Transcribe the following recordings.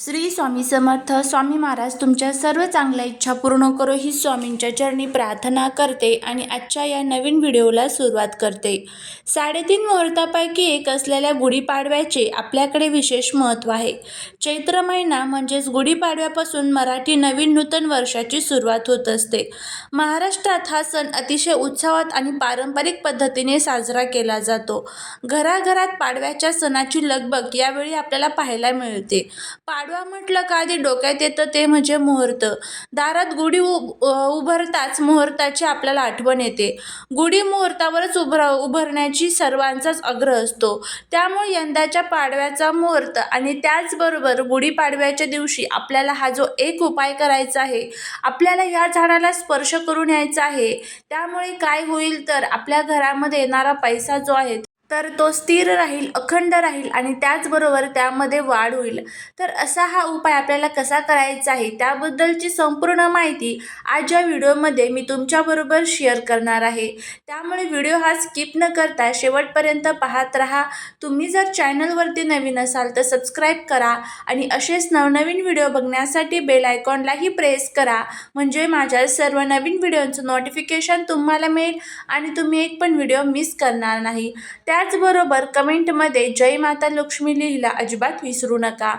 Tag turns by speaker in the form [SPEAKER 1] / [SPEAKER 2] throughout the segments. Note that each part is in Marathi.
[SPEAKER 1] श्री स्वामी समर्थ स्वामी महाराज तुमच्या सर्व चांगल्या इच्छा पूर्ण करो ही स्वामींच्या चरणी प्रार्थना करते आणि आजच्या या नवीन व्हिडिओला सुरुवात करते. साडेतीन मुहूर्तापैकी एक असलेल्या गुढीपाडव्याचे आपल्याकडे विशेष महत्त्व आहे. चैत्र महिना म्हणजेच गुढीपाडव्यापासून मराठी नवीन नूतन वर्षाची सुरुवात होत असते. महाराष्ट्रात हा सण अतिशय उत्सवात आणि पारंपरिक पद्धतीने साजरा केला जातो. घराघरात पाडव्याच्या सणाची लगबग यावेळी आपल्याला पाहायला मिळते. पाडवा म्हटलं का आधी डोक्यात येतं ते म्हणजे मुहूर्त. दारात गुढी उभ उभरताच मुहूर्ताची आपल्याला आठवण येते. गुढी मुहूर्तावरच उभर उभरण्याची सर्वांचाच आग्रह असतो. त्यामुळे यंदाच्या पाडव्याचा मुहूर्त आणि त्याचबरोबर गुढीपाडव्याच्या दिवशी आपल्याला हा जो एक उपाय करायचा आहे आपल्याला या झाडाला स्पर्श करून यायचा आहे त्यामुळे काय होईल तर आपल्या घरामध्ये येणारा पैसा जो आहे तर तो स्थिर राहील अखंड राहील आणि त्याचबरोबर त्यामध्ये वाढ होईल. तर असा हा उपाय आपल्याला कसा करायचा आहे त्याबद्दलची संपूर्ण माहिती आज या व्हिडिओमध्ये मी तुमच्याबरोबर शेअर करणार आहे. त्यामुळे व्हिडिओ हा स्किप न करता शेवटपर्यंत पाहत राहा. तुम्ही जर चॅनलवरती नवीन असाल तर सबस्क्राईब करा आणि असेच नवनवीन व्हिडिओ बघण्यासाठी बेल आयकॉनलाही प्रेस करा. म्हणजे माझ्या सर्व नवीन व्हिडिओचं नोटिफिकेशन तुम्हाला मिळेल आणि तुम्ही एक पण व्हिडिओ मिस करणार नाही. त्या त्याचबरोबर कमेंटमध्ये जय माता लक्ष्मी लिहिला अजिबात विसरू नका.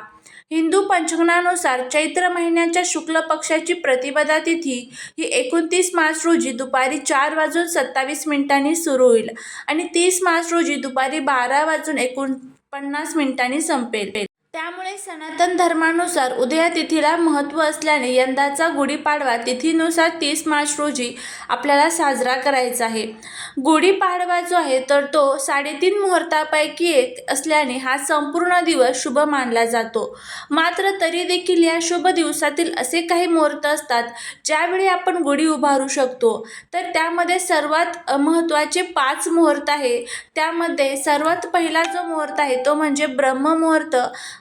[SPEAKER 1] हिंदू पंचांगानुसार चैत्र महिन्याच्या शुक्ल पक्षाची प्रतिपदा तिथी ही एकोणतीस मार्च रोजी दुपारी चार वाजून सत्तावीस मिनिटांनी सुरू होईल आणि तीस मार्च रोजी दुपारी बारा वाजून एकोणपन्नास मिनिटांनी संपेल. त्यामुळे सनातन धर्मानुसार उदया तिथीला महत्त्व असल्याने यंदाचा गुढीपाडवा तिथीनुसार तीस मार्च रोजी आपल्याला साजरा करायचा आहे. गुढीपाडवा जो आहे तर तो साडेतीन मुहूर्तापैकी एक असल्याने हा संपूर्ण दिवस शुभ मानला जातो. मात्र तरी देखील या शुभ दिवसातील असे काही मुहूर्त असतात ज्यावेळी आपण गुढी उभारू शकतो. तर त्यामध्ये सर्वात महत्त्वाचे पाच मुहूर्त आहे. त्यामध्ये सर्वात पहिला जो मुहूर्त आहे तो म्हणजे ब्रह्ममुहूर्त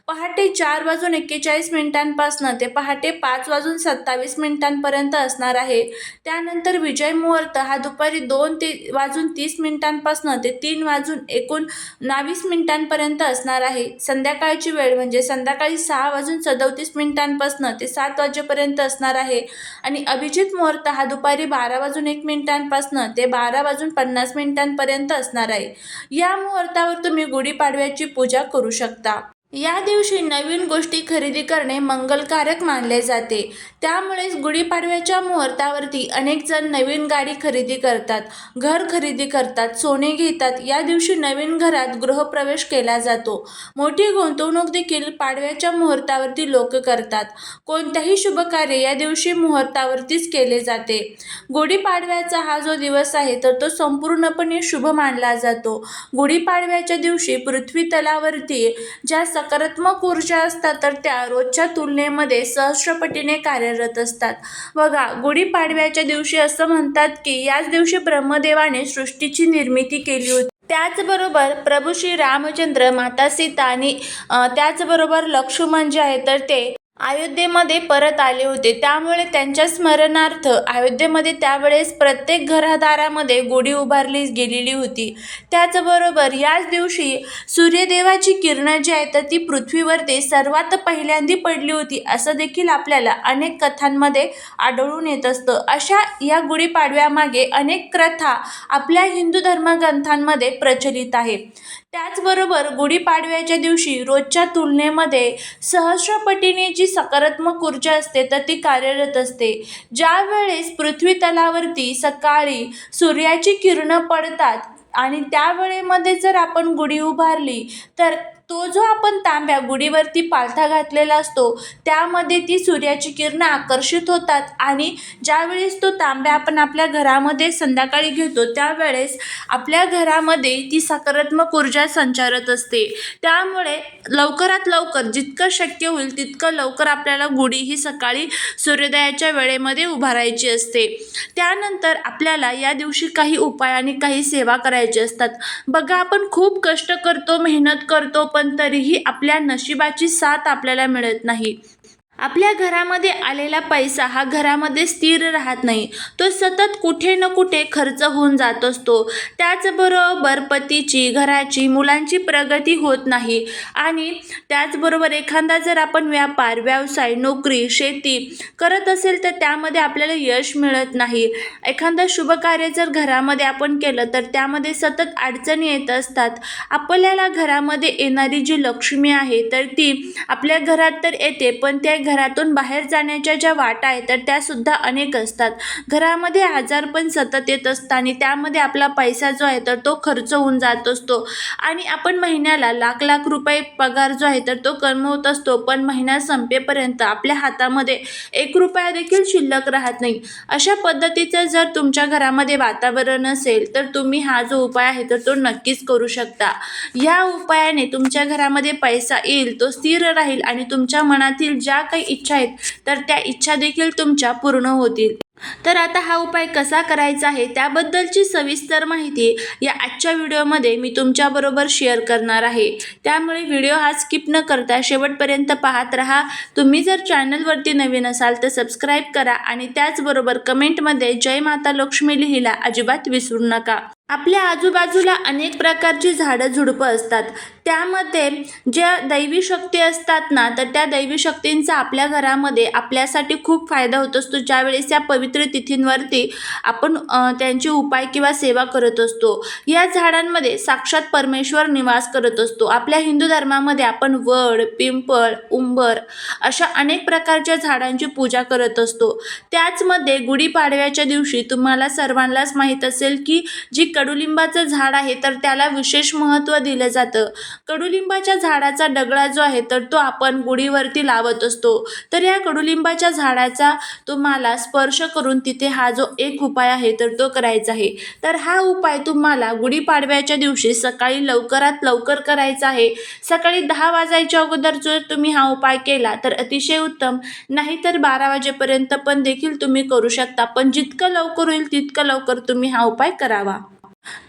[SPEAKER 1] पहाटे चार वाजून एक्केचाळीस मिनिटांपासनं ते पहाटे पाच वाजून सत्तावीस मिनिटांपर्यंत असणार आहे. त्यानंतर विजय मुहूर्त हा दुपारी दोन ते वाजून तीस मिनिटांपासनं ते तीन वाजून एकोणवीस मिनिटांपर्यंत असणार आहे. संध्याकाळची वेळ म्हणजे संध्याकाळी सहा वाजून सदोतीस मिनिटांपासनं ते सात वाजेपर्यंत असणार आहे. आणि अभिजित मुहूर्त हा दुपारी बारा वाजून एक मिनिटांपासनं ते बारा वाजून पन्नास मिनिटांपर्यंत असणार आहे. या मुहूर्तावर तुम्ही गुढीपाडव्याची पूजा करू शकता. या दिवशी नवीन गोष्टी खरेदी करणे मंगलकारक मानले जाते. त्यामुळेच गुढीपाडव्याच्या मुहूर्तावरती अनेक जण नवीन गाडी खरेदी करतात घर खरेदी करतात सोने घेतात. या दिवशी नवीन घरात गृहप्रवेश केला जातो. मोठी गुंतवणूक देखील पाडव्याच्या मुहूर्तावरती लोक करतात. कोणत्याही शुभकार्य या दिवशी मुहूर्तावरतीच केले जाते. गुढीपाडव्याचा हा जो दिवस आहे तर तो संपूर्णपणे शुभ मानला जातो. गुढीपाडव्याच्या दिवशी पृथ्वी तलावरती ज्या सकारात्मक ऊर्जा असतात तर त्या रोजच्या तुलनेमध्ये सहस्रपटीने कार्यरत असतात. बघा गुढीपाडव्याच्या दिवशी असं म्हणतात की याच दिवशी ब्रह्मदेवाने सृष्टीची निर्मिती केली होती. त्याचबरोबर प्रभू श्री रामचंद्र माता सीता आणि त्याचबरोबर लक्ष्मण जे आहे तर ते अयोध्येमध्ये परत आले होते. त्यामुळे त्यांच्या स्मरणार्थ अयोध्येमध्ये त्यावेळेस प्रत्येक घरादारामध्ये गुढी उभारली गेलेली होती. त्याचबरोबर याच दिवशी सूर्यदेवाची किरणं जी आहेत तर ती पृथ्वीवरती सर्वात पहिल्यांदी पडली होती. असं देखील आपल्याला अनेक कथांमध्ये आढळून येत असतं. अशा या गुढीपाडव्यामागे अनेक कथा आपल्या हिंदू धर्मग्रंथांमध्ये प्रचलित आहे. त्याचबरोबर गुढीपाडव्याच्या दिवशी रोजच्या तुलनेमध्ये सहस्रपटीने जी सकारात्मक ऊर्जा असते तर ती कार्यरत असते. ज्या वेळेस पृथ्वी तलावरती सकाळी सूर्याची किरणं पडतात आणि त्यावेळेमध्ये जर आपण गुढी उभारली तर तो जो आपण तांब्या गुढीवरती पालथा घातलेला असतो त्यामध्ये ती सूर्याची किरणं आकर्षित होतात आणि ज्यावेळेस तो तांब्या आपण आपल्या घरामध्ये संध्याकाळी घेतो त्यावेळेस आपल्या घरामध्ये ती सकारात्मक ऊर्जा संचारत असते. त्यामुळे लवकरात लवकर जितकं शक्य होईल तितकं लवकर आपल्याला गुढी ही सकाळी सूर्योदयाच्या वेळेमध्ये उभारायची असते. त्यानंतर आपल्याला या दिवशी काही उपाय आणि काही सेवा करायची असतात. बघा आपण खूप कष्ट करतो मेहनत करतो पण तरीही आपल्या नशिबाची साथ आपल्याला मिळत नाही. आपल्या घरामध्ये आलेला पैसा हा घरामध्ये स्थिर राहत नाही. तो सतत कुठे न कुठे खर्च होऊन जात असतो. त्याचबरोबर पतीची घराची मुलांची प्रगती होत नाही. आणि त्याचबरोबर एखादा जर आपण व्यापार व्यवसाय नोकरी शेती करत असेल तर त्यामध्ये आपल्याला यश मिळत नाही. एखादं शुभकार्य जर घरामध्ये आपण केलं तर त्यामध्ये सतत अडचणी येत असतात. आपल्याला घरामध्ये येणारी जी लक्ष्मी आहे तर ती आपल्या घरात तर येते पण त्या घरातून बाहेर जाण्याच्या ज्या वाटा आहेत तर त्यासुद्धा अनेक असतात. घरामध्ये आजार पण सतत येत असतात आणि त्यामध्ये आपला पैसा जो आहे तर तो खर्च होऊन जात असतो. आणि आपण महिन्याला लाख लाख रुपये पगार जो आहे तर तो कमवत असतो. पण महिना संपेपर्यंत आपल्या हातामध्ये एक रुपया देखील शिल्लक राहत नाही. अशा पद्धतीचं जर तुमच्या घरामध्ये वातावरण असेल तर तुम्ही हा जो उपाय आहे तर तो नक्कीच करू शकता. या उपायाने तुमच्या घरामध्ये पैसा येईल तो स्थिर राहील आणि तुमच्या मनातील ज्या काही इच्छा आहेत तर त्या इच्छा देखील तुमच्या पूर्ण होतील. तर आता हा उपाय कसा करायचा आहे त्याबद्दलची सविस्तर माहिती या आजच्या व्हिडिओमध्ये मी तुमच्याबरोबर शेअर करणार आहे. त्यामुळे व्हिडिओ हा स्किप न करता शेवटपर्यंत पाहत राहा. तुम्ही जर चॅनलवरती नवीन असाल तर सबस्क्राईब करा आणि त्याचबरोबर कमेंटमध्ये जय माता लक्ष्मी लिहिला अजिबात विसरू नका. आपल्या आजूबाजूला अनेक प्रकारची झाडं झुडपं असतात. त्यामध्ये ज्या दैवी शक्ती असतात ना तर त्या दैवी शक्तींचा आपल्या घरामध्ये आपल्यासाठी खूप फायदा होत असतो. ज्यावेळेस या पवित्र तिथींवरती आपण त्यांचे उपाय किंवा सेवा करत असतो. या झाडांमध्ये साक्षात परमेश्वर निवास करत असतो. आपल्या हिंदू धर्मामध्ये आपण वड पिंपळ उंबर अशा अनेक प्रकारच्या झाडांची पूजा करत असतो. त्याचमध्ये गुढीपाडव्याच्या दिवशी तुम्हाला सर्वांनाच माहीत असेल की जी कडुलिंबाचं झाड आहे तर त्याला विशेष महत्त्व दिलं जातं. कडुलिंबाच्या झाडाचा डगळा जो आहे तर तो आपण गुढीवरती लावत असतो. तर या कडुलिंबाच्या झाडाचा तुम्हाला स्पर्श करून तिथे हा जो एक उपाय आहे तर तो करायचा आहे. तर हा उपाय तुम्हाला गुढीपाडव्याच्या दिवशी सकाळी लवकरात लवकर करायचा आहे. सकाळी दहा वाजायच्या अगोदर जर तुम्ही हा उपाय केला तर अतिशय उत्तम. नाहीतर बारा वाजेपर्यंत पण देखील तुम्ही करू शकता. पण जितकं लवकर होईल तितकं लवकर तुम्ही हा उपाय करावा.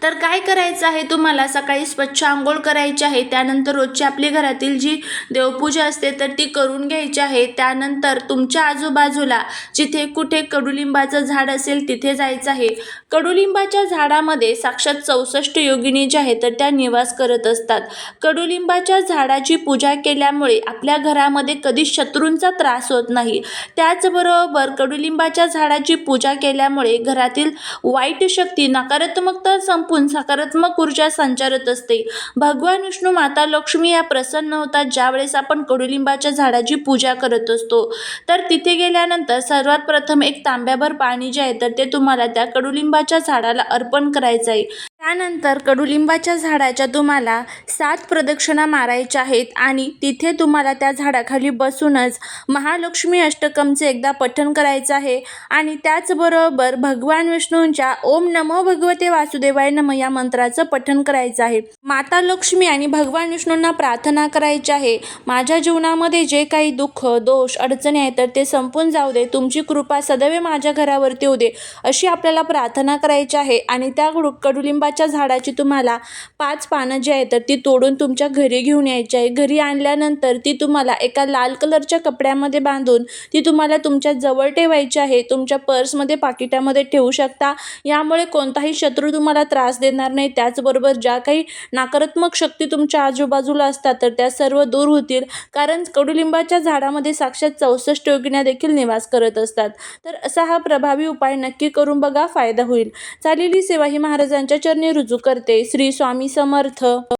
[SPEAKER 1] तर काय करायचं आहे तुम्हाला? सकाळी स्वच्छ आंघोळ करायची आहे. त्यानंतर रोजची आपली घरातील जी देवपूजा असते तर ती करून घ्यायची आहे. त्यानंतर तुमच्या आजूबाजूला जिथे कुठे कडुलिंबाचं झाड असेल तिथे जायचं आहे. कडुलिंबाच्या झाडामध्ये साक्षात चौसष्ट योगिनी ज्या आहेत तर त्या निवास करत असतात. कडुलिंबाच्या झाडाची पूजा केल्यामुळे आपल्या घरामध्ये कधी शत्रूंचा त्रास होत नाही. त्याचबरोबर कडुलिंबाच्या झाडाची पूजा केल्यामुळे घरातील वाईट शक्ती नकारात्मकता संपून सकारात्मक ऊर्जा संचारत असते. भगवान विष्णू माता लक्ष्मी या प्रसन्न होतात ज्यावेळेस आपण कडुलिंबाच्या झाडाची पूजा करत असतो. तर तिथे गेल्यानंतर सर्वात प्रथम एक तांब्याभर पाणी जे आहे तर ते तुम्हाला त्या कडुलिंबाच्या झाडाला अर्पण करायचं आहे. त्यानंतर कडुलिंबाच्या झाडाच्या तुम्हाला सात प्रदक्षिणा मारायच्या आहेत आणि तिथे तुम्हाला त्या झाडाखाली बसूनच महालक्ष्मी अष्टकमचे एकदा पठण करायचं आहे. आणि त्याचबरोबर भगवान विष्णूंच्या ओम नमो भगवते वासुदेवाय नम या मंत्राचं पठण करायचं आहे. माता लक्ष्मी आणि भगवान विष्णूंना प्रार्थना करायची आहे. माझ्या जीवनामध्ये जे काही दुःख दोष अडचणी आहेत तर ते संपून जाऊ दे. तुमची कृपा सदैव माझ्या घरावरती होऊ दे अशी आपल्याला प्रार्थना करायची आहे. आणि त्या कडुलिंबाच्या कडुलिंबाच्या झाडाची तुम्हाला पाच पानं जी आहेत तर ती तोडून तुमच्या घरी घेऊन यायची आहे. घरी आणल्यानंतर ती तुम्हाला एका लाल कलरच्या कपड्यामध्ये बांधून ती तुम्हाला तुमच्या जवळ ठेवायची आहे. तुमच्या पर्समध्ये पाकिटामध्ये ठेवू शकता. यामुळे कोणताही शत्रू तुम्हाला त्रास देणार नाही. त्याचबरोबर ज्या काही नकारात्मक शक्ती तुमच्या आजूबाजूला असतात तर त्या सर्व दूर होतील. कारण कडुलिंबाच्या झाडामध्ये साक्षात चौसष्ट योगिन्या देखील निवास करत असतात. तर असा हा प्रभावी उपाय नक्की करून बघा फायदा होईल. चालेली सेवा ही महाराजांच्या चरणी रुजू करते. श्री स्वामी समर्थ.